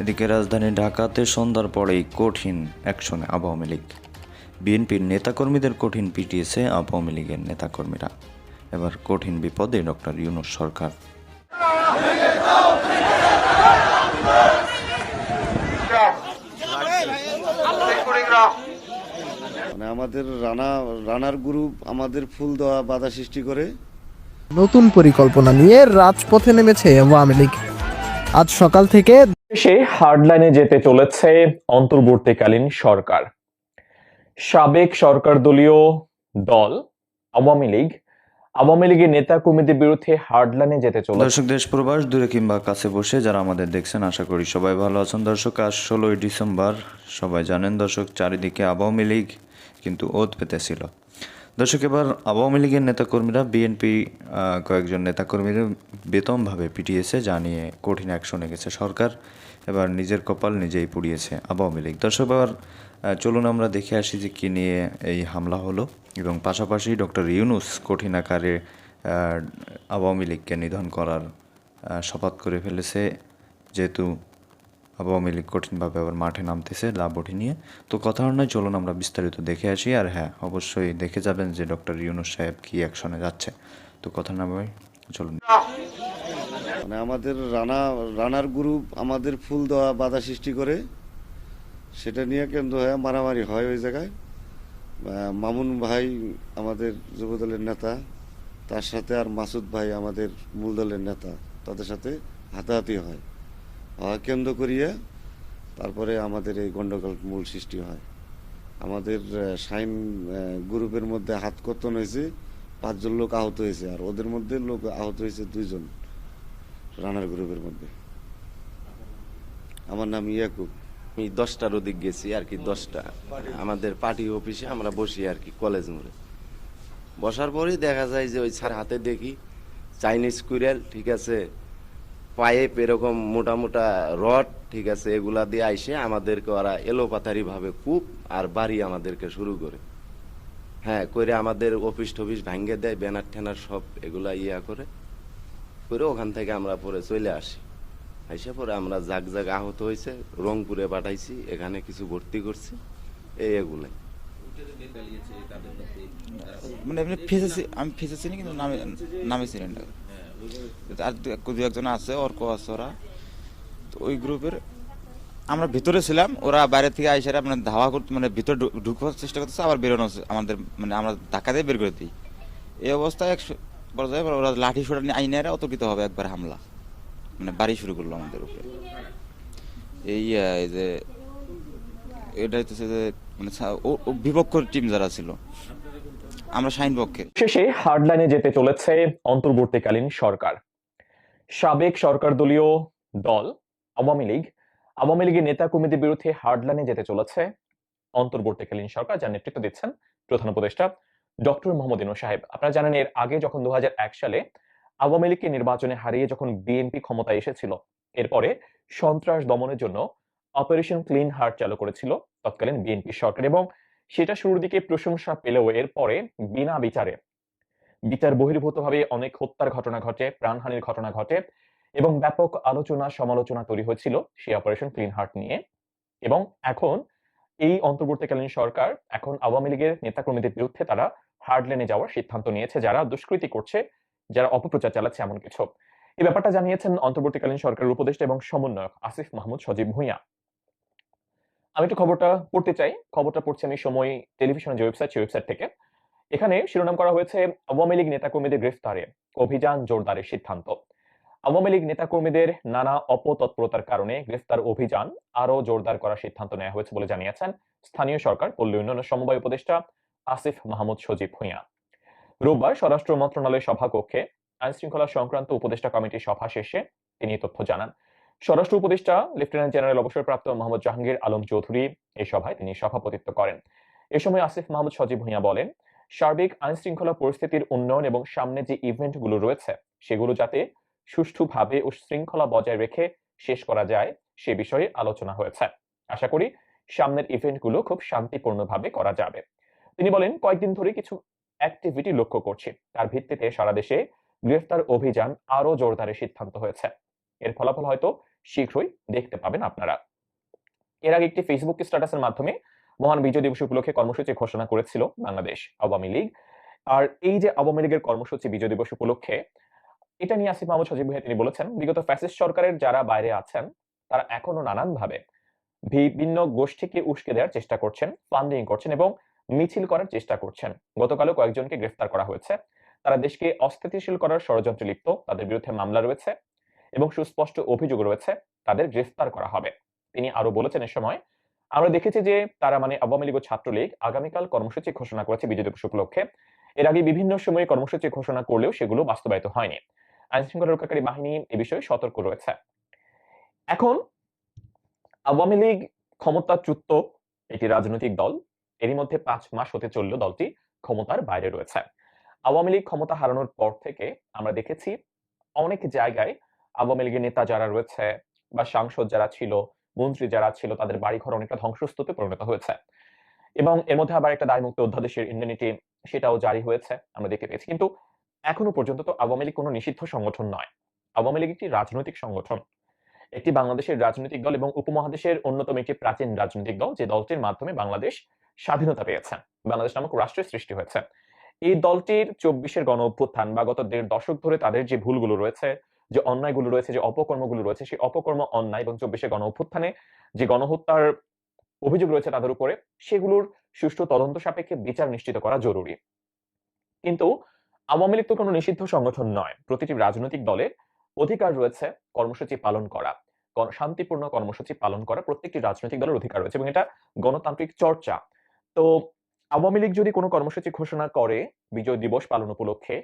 এদিকে রাজধানী ঢাকাতে সন্ধ্যার পরেই কঠিন অ্যাকশনে আওয়ামী লীগ। বিএনপির নেতাকর্মীদের কঠিন পিটিয়েছে আওয়ামী লীগের নেতাকর্মীরা। এবার কঠিন বিপদে ডক্টর ইউনুস সরকার। মানে আমাদের রানা রানার গ্রুপ আমাদের ফুল দেওয়া বাধা সৃষ্টি করে। নতুন পরিকল্পনা নিয়ে রাজপথে নেমেছে আওয়ামী লীগ। আজ সকাল থেকে সে হার্ডলাইনে যেতে চলেছে অন্তর্বর্তীকালীন সরকার। সাবেক সরকার দলীয় দল, আওয়ামী লীগ, আওয়ামী লীগের নেতা কর্মীদের বিরুদ্ধে হার্ডলাইনে যেতে চলেছে। দর্শক, দেশ প্রবাস দূরে কিংবা কাছে বসে যারা আমাদের দেখছেন, আশা করি সবাই ভালো আছেন। দর্শক, আজ ষোলোই ডিসেম্বর, সবাই জানেন দর্শক, চারিদিকে আওয়ামী লীগ কিন্তু ওত পেতেছিল। দর্শক, এবার আওয়ামী লীগের নেতাকর্মীরা, বিএনপি কয়েকজন নেতাকর্মীদের বেতনভাবে পিটিয়েছে, যা নিয়ে কঠিন অ্যাকশনে গেছে সরকার। এবার নিজের কপাল নিজেই পুড়িয়েছে আওয়ামী লীগ। দর্শক, এবার চলুন আমরা দেখে আসি যে কী নিয়ে এই হামলা হলো এবং পাশাপাশি ডক্টর ইউনুস কঠিন আকারে আওয়ামী লীগকে নিধন করার শপথ করে ফেলেছে। যেহেতু আওয়ামী লীগ কঠিনভাবে আবার মাঠে নামতেছে, লাভ লাভটি নিয়ে। তো কথা নয়, চলুন আমরা বিস্তারিত দেখে আসি। আর হ্যাঁ অবশ্যই দেখে যাবেন যে ডক্টর ইউনুস সাহেব কী অ্যাকশনে যাচ্ছে। তো কথা না ভাই চলুন। মানে আমাদের রানা, রানার গ্রুপ আমাদের ফুল দেওয়া বাধা সৃষ্টি করে, সেটা নিয়ে কেন্দ্র হয়ে মারামারি হয় ওই জায়গায়। মামুন ভাই আমাদের যুবদলের নেতা, তার সাথে আর মাসুদ ভাই আমাদের মূল দলের নেতা, তাদের সাথে হাতাহাতি হয়। হওয়া কেন্দ্র করিয়ে তারপরে আমাদের এই গন্ডগোল মূল সৃষ্টি হয়। আমাদের শাইন গ্রুপের মধ্যে হাত কর্তন হয়েছে, পাঁচজন লোক আহত হয়েছে, আর ওদের মধ্যে লোক আহত হয়েছে দুইজন। রানার গ্রুপের মধ্যে। আমার নাম ইয়াকুব। আমি দশটার ওদিক গেছি, আর কি দশটা। আমাদের পার্টি অফিসে আমরা বসি, আর কি, কলেজ মোড়ে। বসার পরেই দেখা যায় যে ওই স্যার হাতে দেখি, চাইনিজ কুইরাল ঠিক আছে, পাইপ এরকম মোটা মোটা রড, ঠিক আছে, এগুলা দিয়ে আইসে আমাদেরকে ওরা এলোপাতারি ভাবে কূপ আর বাড়ি আমাদেরকে শুরু করে। হ্যাঁ করে আমাদের অফিস টফিস ভাঙ্গে দেয় ব্যানার ট্যানার সব এগুলা ইয়া করে। করে ওখান থেকে আমরা পরে চলে আসি। আইসা পরে আমরা জাগ জাগ আহত হয়েছে, রংপুরে পাঠাইছি, এখানে কিছু ভর্তি করছি, এই এগুলাই মানে এমনি ফেসেছি আমি ফেসেছি না কিন্তু নামে নামে ছিলেন আর দু- একজন আছে, অর্ক আছে ওরা। তো ওই গ্রুপের আমরা ভিতরে ছিলাম, ওরা বাইরে থেকে আইসারে মানে ধাওয়া করতে মানে ভিতরে ঢুকবার চেষ্টা করতেছে, আবার বেরোনো আমাদের মানে আমরা ধাক্কা দিয়ে বের করে দিই। এই অবস্থায় এক পর্যায়ে ওরা লাঠি নিয়ে অতর্কিত হবে একবার হামলা। মানে বাড়ি শুরু করল আমাদের উপরে। এই যে, এটা হচ্ছে যে মানে বিপক্ষ টিম যারা ছিল, আমরা পক্ষে শেষে হার্ডলাইনে যেতে চলেছে অন্তর্বর্তীকালীন সরকার। সাবেক সরকার দলীয় দল, আওয়ামী লীগ। আওয়ামী লীগের নেতা কর্মীদের বিরুদ্ধে হার্ডলাইনে যেতে চলেছে অন্তর্বর্তীকালীন সরকার, যার নেতৃত্ব দিচ্ছেন প্রধান উপদেষ্টা ডক্টর মোহাম্মদ ইনু সাহেব, আপনারা জানেন এর আগে যখন দু হাজার এক সালে আওয়ামী লীগকে নির্বাচনে হারিয়ে যখন বিএনপি ক্ষমতায় এসেছিল, এরপরে সন্ত্রাস দমনের জন্য অপারেশন ক্লিন হার্ট চালু করেছিল তৎকালীন বিএনপি সরকার এবং সেটা শুরুর দিকে প্রশংসা পেলেও এরপরে বিনা বিচারে, বিচার বহির্ভূতভাবে অনেক হত্যার ঘটনা ঘটে, প্রাণহানির ঘটনা ঘটে এবং ব্যাপক আলোচনা সমালোচনা তৈরি হয়েছিল সেই অপারেশন ক্লিন হার্ট নিয়ে এবং এখন এই অন্তর্বর্তীকালীন সরকার, এখন আওয়ামী লীগের নেতাকর্মীদের বিরুদ্ধে তারা হার্ডলেনে যাওয়ার সিদ্ধান্ত নিয়েছে, যারা দুষ্কৃতি করছে, যারা অপপ্রচার চালাচ্ছে এমন কিছু। এই ব্যাপারটা জানিয়েছেন অন্তর্বর্তীকালীন সরকারের উপদেষ্টা এবং সমন্বয়ক আসিফ মাহমুদ সজীব ভুঁইয়া। আমি একটু খবরটা পড়তে চাই। খবরটা পড়ছি আমি সময় টেলিভিশনের যে ওয়েবসাইট, সেই ওয়েবসাইট থেকে। এখানে শিরোনাম করা হয়েছে, আওয়ামী লীগ নেতাকর্মীদের গ্রেফতারে, অভিযান জোরদারের সিদ্ধান্ত। আওয়ামী লীগ নেতাকর্মীদের নানা অপতৎপরতার কারণে গ্রেফতার অভিযান আরও জোরদার করার সিদ্ধান্ত নেওয়া হয়েছে বলে জানিয়েছেন স্থানীয় সরকার, পল্লী উন্নয়ন সমবায় উপদেষ্টা আসিফ মাহমুদ সজীব ভুঁইয়া। রোববার স্বরাষ্ট্র মন্ত্রণালয়ের সভাকক্ষে আইন শৃঙ্খলা সংক্রান্ত উপদেষ্টা কমিটির সভা শেষে তিনি তথ্য জানান। স্বরাষ্ট্র উপদেষ্টা, লেফটেন্যান্ট জেনারেল অবসরপ্রাপ্ত মোহাম্মদ জাহাঙ্গীর আলম চৌধুরী এই সভায় তিনি সভাপতিত্ব করেন। এ সময় আসিফ মাহমুদ সজীব ভুঁইয়া বলেন, সার্বিক আইন শৃঙ্খলা পরিস্থিতির উন্নয়ন এবং সামনে যে ইভেন্টগুলো রয়েছে, সেগুলো যাতে সুষ্ঠুভাবে ও শৃঙ্খলা বজায় রেখে শেষ করা যায়, সে বিষয়ে আলোচনা হয়েছে। আশা করি সামনের ইভেন্টগুলো খুব শান্তিপূর্ণভাবে করা যাবে। তিনি বলেন, কয়েকদিন ধরে কিছু অ্যাক্টিভিটি লক্ষ্য করছি। তার ভিত্তিতে সারা দেশে গ্রেফতার অভিযান আরও জোরদারের সিদ্ধান্ত হয়েছে। এর ফলাফল হয়তো শীঘ্রই দেখতে পাবেন আপনারা। এর আগে একটি ফেসবুক স্ট্যাটাসের মাধ্যমে মহান বিজয় দিবস উপলক্ষে কর্মসূচি ঘোষণা করেছিল বাংলাদেশ আওয়ামী লীগ। আর এই যে আওয়ামী লীগের কর্মসূচি বিজয় দিবস উপলক্ষে, এটা নিয়ে আসিফ মাহমুদ সজীব ভাই তিনি বলেছেন, বিগত ফ্যাসিস্ট সরকারের যারা বাইরে আছেন, তারা এখনও নানানভাবে বিভিন্ন গোষ্ঠীকে উস্কে দেওয়ার চেষ্টা করছেন ফান্ডিং করছেন এবং মিছিল করার চেষ্টা করছেন। গতকালও কয়েকজনকে গ্রেফতার করা হয়েছে। তারা দেশকে অস্থিতিশীল করার ষড়যন্ত্রে লিপ্ত, তাদের বিরুদ্ধে মামলা রয়েছে এবং সুস্পষ্ট অভিযোগ রয়েছে, তাদের গ্রেফতার করা হবে। তিনি আরও বলেছেন এ সময়, আমরা দেখেছি যে তারা মানে আওয়ামী লীগ ও ছাত্রলীগ আগামীকাল কর্মসূচি ঘোষণা করেছে বিজয় দিবস উপলক্ষে এর আগে বিভিন্ন সময়ে কর্মসূচি ঘোষণা করলেও সেগুলো বাস্তবায়িত হয়নি। আইন শৃঙ্খলা রক্ষাকারী বাহিনী এ বিষয়ে সতর্ক রয়েছে। এখন, আওয়ামী লীগ ক্ষমতাচ্যুত একটি রাজনৈতিক দল এরই মধ্যে পাঁচ মাস হতে চলল দলটি ক্ষমতার বাইরে রয়েছে। আওয়ামী লীগ ক্ষমতা হারানোর পর থেকে আমরা দেখেছি অনেক জায়গায় আওয়ামী লীগের নেতা যারা রয়েছে বা সাংসদ যারা ছিল, মন্ত্রী যারা ছিল, তাদের বাড়িঘর অনেকটা ধ্বংসস্তূপে পরিণত হয়েছে। এবং এর মধ্যে আবার একটা দায়মুক্ত অধ্যাদেশের ইন্ডেনিটি সেটাও জারি হয়েছে, আমরা দেখতে পেয়েছি। কিন্তু এখনও পর্যন্ত তো আওয়ামী লীগ কোনো নিষিদ্ধ সংগঠন নয়। আওয়ামী লীগ একটি রাজনৈতিক সংগঠন। একটি বাংলাদেশের রাজনৈতিক দল এবং উপমহাদেশের অন্যতম একটি প্রাচীন রাজনৈতিক দল যে দলটির মাধ্যমে বাংলাদেশ স্বাধীনতা পেয়েছে বাংলাদেশ নামক রাষ্ট্রের সৃষ্টি হয়েছে। এই দলটির চব্বিশের গণ অভ্যুত্থান বা গত দেড় দশক ধরে তাদের যে ভুলগুলো রয়েছে, যে অন্যায়গুলো রয়েছে, যে অপকর্মগুলো রয়েছে, সেই অপকর্ম, অন্যায় এবং চব্বিশের গণ অভ্যুত্থানে যে গণহত্যার অভিযোগ রয়েছে তাদের উপরে, সেগুলোর সুষ্ঠু তদন্ত সাপেক্ষে বিচার নিশ্চিত করা জরুরি। কিন্তু আওয়ামী লীগ তো কোনো নিষিদ্ধ সংগঠন নয়। প্রতিটি রাজনৈতিক দলের অধিকার রয়েছে কর্মসূচি পালন করা। শান্তিপূর্ণ কর্মসূচি পালন করা প্রত্যেকটি রাজনৈতিক দলের অধিকার রয়েছে এবং এটা গণতান্ত্রিক চর্চা। তো আওয়ামী লীগ যদি কোনো কর্মসূচি ঘোষণা করে, বিজয় দিবস পালন উপলক্ষে,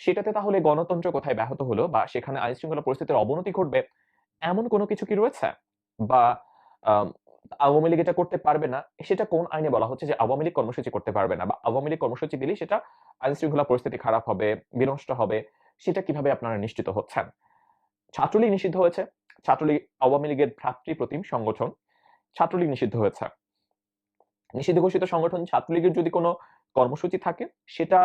সেটাতে তাহলে গণতন্ত্র কোথায় ব্যাহত হলো বা সেখানে আইন শৃঙ্খলা পরিস্থিতির অবনতি ঘটবে, এমন কোনো কিছু কি রয়েছে? বা আওয়ামী লীগ এটা করতে পারবে না, সেটা কোন আইনে বলা হচ্ছে যে আওয়ামী লীগ কর্মসূচি করতে পারবে না? বা আওয়ামী লীগ কর্মসূচি দিলে সেটা আইন শৃঙ্খলা পরিস্থিতি খারাপ হবে, বিনষ্ট হবে, সেটা কীভাবে আপনারা নিশ্চিত হচ্ছেন? ছাত্রলীগ নিষিদ্ধ হয়েছে, ছাত্রলীগ, আওয়ামী লীগের ভ্রাতৃপ্রতিম সংগঠন ছাত্রলীগ নিষিদ্ধ হয়েছে। নিষিদ্ধ ঘোষিত সংগঠন ছাত্রলীগের যদি কোনো কর্মসূচি থাকে, সেটা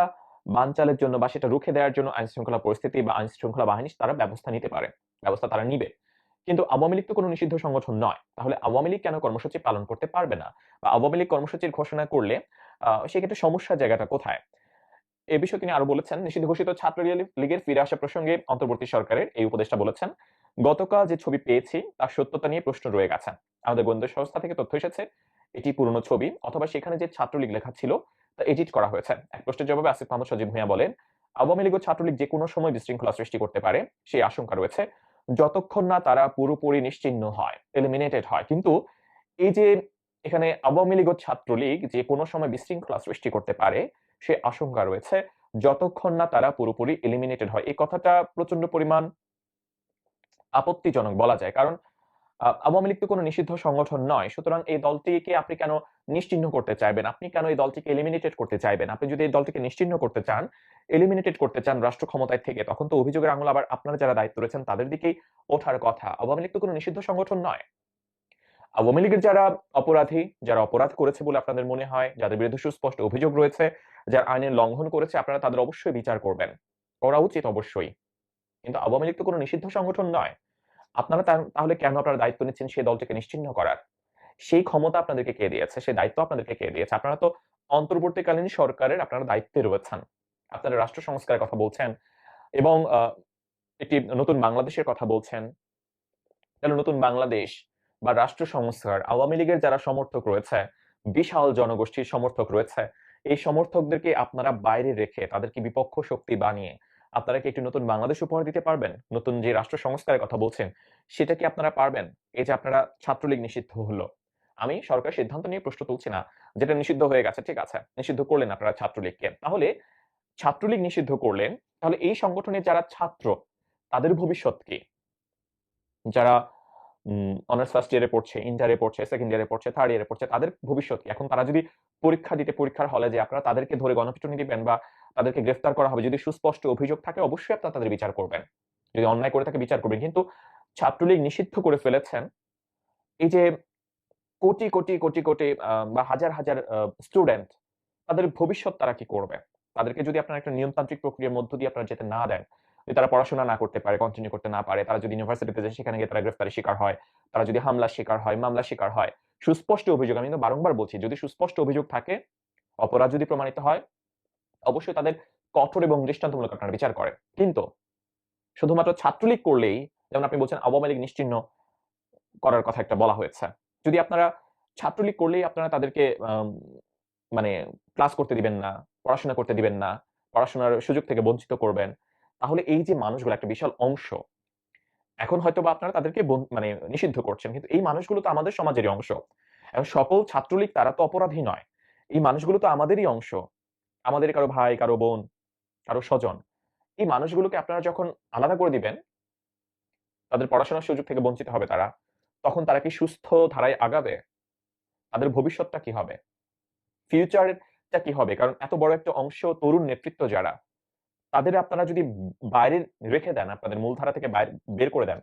বানচালের জন্য বা সেটা রুখে দেওয়ার জন্য আইন শৃঙ্খলা পরিস্থিতি বা আইন শৃঙ্খলা বাহিনী তারা ব্যবস্থা নিতে পারে, ব্যবস্থা তারা নিবে। কিন্তু আওয়ামী লীগ তো কোনো নিষিদ্ধ সংগঠন নয়। তাহলে আওয়ামী লীগ কেন কর্মসূচি পালন করতে পারবে না? বা আওয়ামী লীগ কর্মসূচির ঘোষণা করলে সেক্ষেত্রে সমস্যার জায়গাটা কোথায়? এ বিষয়ে তিনি আরও বলেছেন নিষিদ্ধ ঘোষিত ছাত্র লীগের ফিরে আসা প্রসঙ্গে অন্তর্বর্তী সরকারের এই উপদেষ্টা বলেছেন, গতকাল যে ছবি পেয়েছি, তার সত্যতা নিয়ে প্রশ্ন রয়ে গেছে। আমাদের গোয়েন্দা সংস্থা থেকে তথ্য এসেছে এটি পুরনো ছবি, অথবা সেখানে যে ছাত্রলীগ লেখা ছিল তা এডিট করা হয়েছে। এক প্রশ্নের জবাবে আসিফ মাহমুদ সজিব ভূঁইয়া বলেন, আওয়ামী লীগ ও ছাত্রলীগ যে কোনো সময় বিশৃঙ্খলা সৃষ্টি করতে পারে, সেই আশঙ্কা রয়েছে। যতক্ষণ না তারা পুরোপুরি নিশ্চিহ্ন হয় এলিমিনেটেড হয়। কিন্তু এই যে এখানে আওয়ামী লীগ ও ছাত্রলীগ যে কোনো সময় বিশৃঙ্খলা সৃষ্টি করতে পারে, সে আশঙ্কা রয়েছে। যতক্ষণ না তারা পুরোপুরি এলিমিনেটেড হয়। এই কথাটা প্রচণ্ড পরিমাণ আপত্তিজনক বলা যায়। কারণ আওয়ামী লীগ তো কোনো নিষিদ্ধ সংগঠন নয়। সুতরাং এই দলটিকে আপনি কেন নিশ্চিহ্ন করতে চাইবেন? আপনি কেন এই দলটিকে এলিমিনেটেড করতে চাইবেন? আপনি যদি এই দলটিকে নিশ্চিহ্ন করতে চান এলিমিনেটেড করতে চান রাষ্ট্র ক্ষমতায় থেকে, তখন তো অভিযোগের আঙুল আবার আপনারা যারা দায়িত্ব রয়েছেন তাদের দিকেই ওঠার কথা। আওয়ামী লীগ তো কোনো নিষিদ্ধ সংগঠন নয়। আওয়ামী লীগের যারা অপরাধী, যারা অপরাধ করেছে বলে আপনাদের মনে হয়, যাদের বিরুদ্ধে সুস্পষ্ট অভিযোগ রয়েছে, যারা আইনের লঙ্ঘন করেছে, আপনারা তাদের অবশ্যই বিচার করবেন। করা উচিত অবশ্যই। কিন্তু আওয়ামী লীগ তো কোনো নিষিদ্ধ সংগঠন নয়। আপনারা তাহলে কেন আপনারা দায়িত্ব নিচ্ছেন সেই দলটিকে নিশ্চিহ্ন করার? সেই ক্ষমতা আপনাদেরকে কে দিয়েছে? সেই দায়িত্ব আপনাদেরকে কে দিয়েছে? আপনারা তো অন্তর্বর্তীকালীন সরকারের আপনারা দায়িত্বে রয়েছেন। আপনারা রাষ্ট্র সংস্কারের কথা বলছেন এবং একটি নতুন বাংলাদেশের কথা বলছেন। তাহলে নতুন বাংলাদেশ বা রাষ্ট্র সংস্কার, আওয়ামী লীগের যারা সমর্থক রয়েছে, বিশাল জনগোষ্ঠীর সমর্থক রয়েছে, এই সমর্থকদেরকে আপনারা বাইরে রেখে তাদেরকে বিপক্ষ শক্তি বানিয়ে আপনারা কি একটি নতুন বাংলাদেশ উপহার দিতে পারবেন? নতুন যে রাষ্ট্র সংস্কারের কথা বলছেন, সেটা কি আপনারা পারবেন? এই যে আপনারা ছাত্রলীগ নিষিদ্ধ হলো। আমি সরকার সিদ্ধান্ত নিয়ে প্রশ্ন তুলছি না, যেটা নিষিদ্ধ হয়ে গেছে, ঠিক আছে, নিষিদ্ধ করলেন আপনারা ছাত্রলীগকে। তাহলে ছাত্রলীগ নিষিদ্ধ করলেন, তাহলে এই সংগঠনে যারা ছাত্র, তাদের ভবিষ্যৎ কি? যারা অনার্স ফার্স্ট ইয়ারে পড়ছে ইন্টারে পড়ছে সেকেন্ড ইয়ারে পড়ছে থার্ড ইয়ারে পড়ছে, তাদের ভবিষ্যৎ এখন তারা যদি পরীক্ষা দিতে পরীক্ষার হলে যে আপনারা তাদেরকে ধরে গণপিটুনি দিবেন বা তাদেরকে গ্রেফতার করা হবে, যদি সুস্পষ্ট অভিযোগ থাকে, অবশ্যই আপনারা তাদের বিচার করবেন। যদি অন্যায় করে থাকে, বিচার করবেন। কিন্তু ছাত্রলীগ নিষিদ্ধ করে ফেলেছেন, এই যে কোটি কোটি কোটি কোটি বা হাজার হাজার স্টুডেন্ট তাদের ভবিষ্যৎ তারা কি করবে? তাদেরকে যদি আপনারা একটা নিয়মতান্ত্রিক প্রক্রিয়ার মধ্য দিয়ে আপনারা যেতে না দেন যদি তারা পড়াশোনা না করতে পারে কন্টিনিউ করতে না পারে, তারা যদি ইউনিভার্সিটিতে যায়, সেখানে গিয়ে তারা গ্রেফতারের শিকার হয়, তারা যদি হামলার শিকার হয়, মামলার শিকার হয়। সুস্পষ্ট অভিযোগ, আমি কিন্তু বারংবার বলছি, যদি সুস্পষ্ট অভিযোগ থাকে, অপরাধ যদি প্রমাণিত হয়, অবশ্যই তাদের কঠোর এবং দৃষ্টান্তমূলক আপনারা বিচার করেন। কিন্তু শুধুমাত্র ছাত্রলীগ করলেই, যেমন আপনি বলছেন আওয়ামী লীগ নিশ্চিহ্ন করার কথা একটা বলা হয়েছে। যদি আপনারা ছাত্রলীগ করলেই আপনারা তাদেরকে মানে ক্লাস করতে দিবেন না, পড়াশোনা করতে দিবেন না, পড়াশোনার সুযোগ থেকে বঞ্চিত করবেন তাহলে এই যে মানুষগুলো একটা বিশাল অংশ, এখন হয়তো বা আপনারা তাদেরকে মানে নিষিদ্ধ করছেন, কিন্তু এই মানুষগুলো তো আমাদের সমাজেরই অংশ। এখন সকল ছাত্রলীগ তারা তো অপরাধী নয়। এই মানুষগুলো তো আমাদেরই অংশ। আমাদের কারও ভাই, কারও বোন, কারও স্বজন। এই মানুষগুলোকে আপনারা যখন আলাদা করে দিবেন, তাদের পড়াশোনার সুযোগ থেকে বঞ্চিত হবে তারা। তখন তারা কি সুস্থ ধারায় আগাবে? তাদের ভবিষ্যৎটা কি হবে? ফিউচারটা কি হবে? কারণ এত বড় একটা অংশ তরুণ নেতৃত্ব যারা তাদের আপনারা যদি বাইরে রেখে দেন, আপনাদের মূলধারা থেকে বের করে দেন,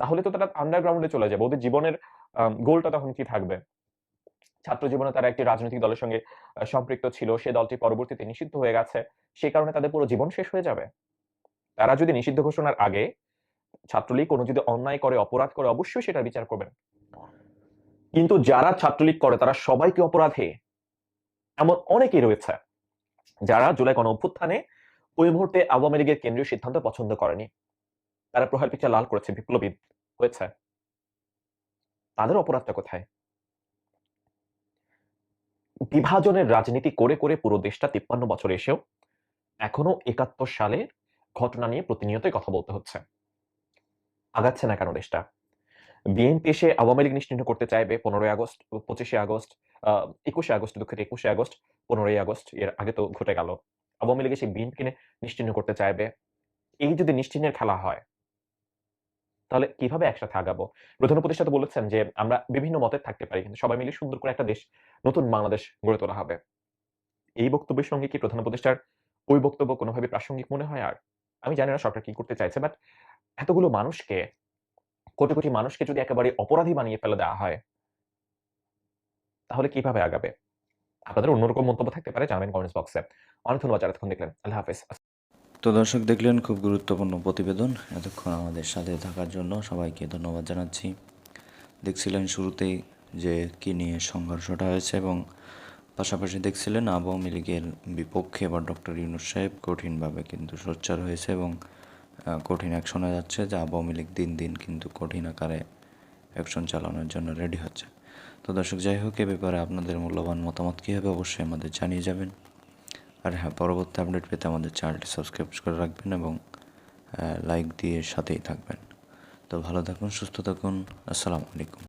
তাহলে তো তারা আন্ডারগ্রাউন্ডে চলে যাবে। ওদের জীবনের গোলটা তখন কি থাকবে? ছাত্র জীবনে তারা একটি রাজনৈতিক দলের সঙ্গে সম্পৃক্ত ছিল, সে দলটি পরবর্তীতে নিষিদ্ধ হয়ে গেছে সেই কারণে তাদের পুরো জীবন শেষ হয়ে যাবে। তারা যদি নিষিদ্ধ ঘোষণার আগে ছাত্রলীগ কোনো যদি অন্যায় করে, অপরাধ করে, অবশ্যই সেটা বিচার করবেন। কিন্তু যারা ছাত্রলীগ করে, তারা সবাইকে অপরাধে। এমন অনেকেই রয়েছে। যারা জুলাই গণ অভ্যুত্থানে ওই মুহূর্তে আওয়ামী লীগের কেন্দ্রীয় সিদ্ধান্ত পছন্দ করেনি। তারা প্রহার পিকচার লাল করেছে, বিপ্লবী হয়েছে। তাদের অপরাধটা কোথায়? বিভাজনের রাজনীতি করে করে পুরো দেশটা তিপ্পান্ন বছর এসেও এখনও একাত্তর সালের ঘটনা নিয়ে প্রতিনিয়তই কথা বলতে হচ্ছে। আগাচ্ছে না কেন দেশটা? বিএনপি এসে আওয়ামী লীগ নিশ্চিহ্ন করতে চাইবে পনেরোই আগস্ট পঁচিশে আগস্ট। একুশে আগস্ট দুঃখিত একুশে আগস্ট, পনেরোই আগস্ট, এর আগে তো ঘটে গেল। আওয়ামী লীগ এসে বিএনপিকে নিশ্চিহ্ন করতে চাইবে। এই যদি নিশ্চিহ্নের খেলা হয়, তাহলে কীভাবে একসাথে আগাবো? প্রধান উপদেষ্টা তো বলেছেন যে, আমরা বিভিন্ন মতের থাকতে পারি, কিন্তু সবাই মিলে সুন্দর করে একটা দেশ, নতুন বাংলাদেশ গড়ে তোলা হবে। এই বক্তব্যের সঙ্গে কি প্রধান উপদেষ্টার ওই বক্তব্য কোনোভাবে প্রাসঙ্গিক মনে হয়? আর আমি জানি না সরকার কি করতে চাইছে বাট এতগুলো মানুষকে, কোটি কোটি মানুষকে যদি একেবারে অপরাধী বানিয়ে ফেলে দেওয়া হয় তাহলে কীভাবে আগাবে? আপনাদের অন্যরকম মন্তব্য থাকতে পারে জানাবেন কমেন্টস বক্সে অনেক ধন্যবাদ যারা এতক্ষণ দেখলেন। আল্লাহ হাফেজ। তো দর্শক দেখলেন, খুব গুরুত্বপূর্ণ প্রতিবেদন। এতক্ষণ আমাদের সাথে থাকার জন্য সবাইকে ধন্যবাদ জানাচ্ছি। দেখছিলেন শুরুতেই যে কী নিয়ে সংঘর্ষটা হয়েছে এবং পাশাপাশি দেখছিলেন আওয়ামী লীগের বিপক্ষে এবার ডক্টর ইউনুস সাহেব কঠিনভাবে কিন্তু সোচ্চার হয়েছে এবং কঠিন অ্যাকশনে যাচ্ছে যে আওয়ামী লীগ দিন দিন কিন্তু কঠিন আকারে অ্যাকশন চালানোর জন্য রেডি হচ্ছে। তো দর্শক, যাই হোক, এ ব্যাপারে আপনাদের মূল্যবান মতামত কী হবে অবশ্যই আমাদের জানিয়ে যাবেন। আর হ্যাঁ পরবর্তী আপডেট পেতে আমাদের চ্যানেলটি সাবস্ক্রাইব করে রাখবেন এবং লাইক দিয়ে সাথেই থাকবেন। তো ভালো থাকুন, সুস্থ থাকুন, আসসালামু আলাইকুম।